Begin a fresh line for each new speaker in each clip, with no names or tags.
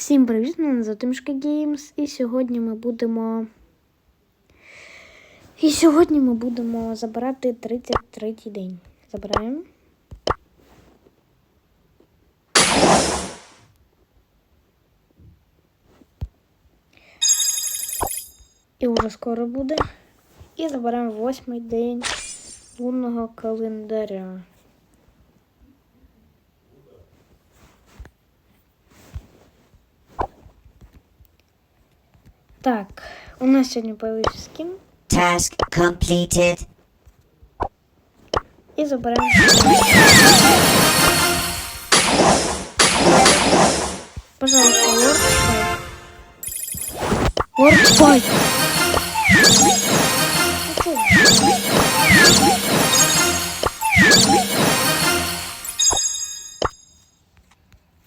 Всім привіт, мене звати Мішка Геймс, і сьогодні ми будемо. І сьогодні ми будемо забирати 33-й день. Забираємо. І вже скоро буде. І заберемо восьмий день лунного календаря. Так, у нас сьогодні появився скін.
Task completed.
І заберемо. Пожалуйста, Lord Spike. Lord Spike.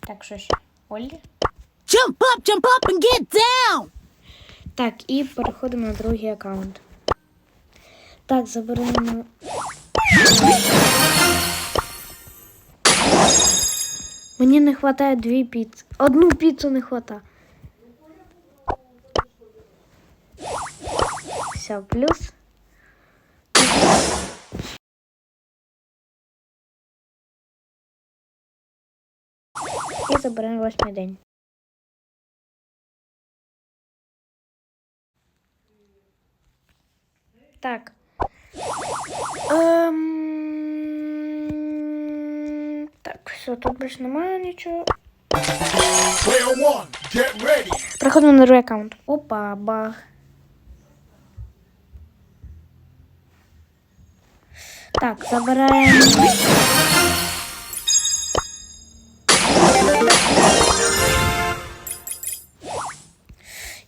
Так, що ще? Олі?
Jump up, jump up and get down.
Так, і переходимо на другий аккаунт. Так, заберемо. Мені не вистачає дві піци. Одну піцу не вистачає. Все, плюс. І заберемо восьмий день. Так. Ем... Так, все, тут більше немає нічого.
Player one, get ready.
Переходимо на другий аккаунт. Опа, баг. Так, забираємо.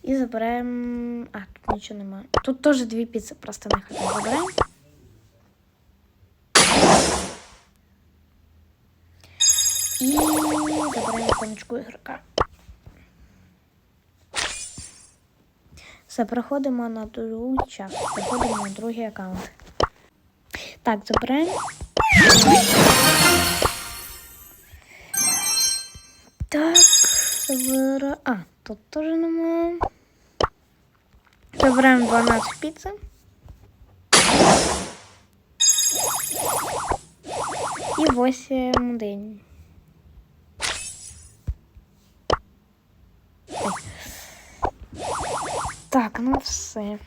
І забираємо. А, тут нічого немає. Тут теж дві піци, просто не хватає. Забираємо. І забираємо іконочку ігрока. Все, переходимо на другий час. Переходимо на другий аккаунт. Так, забираємо. Так, забираємо. А, тут теж немає. Забираємо 12 піци. І 8 день. Так, ну все.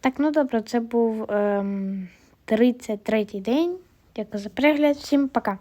Так, ну добре, це був ем, 33-й день. Дякую за перегляд. Всім пока.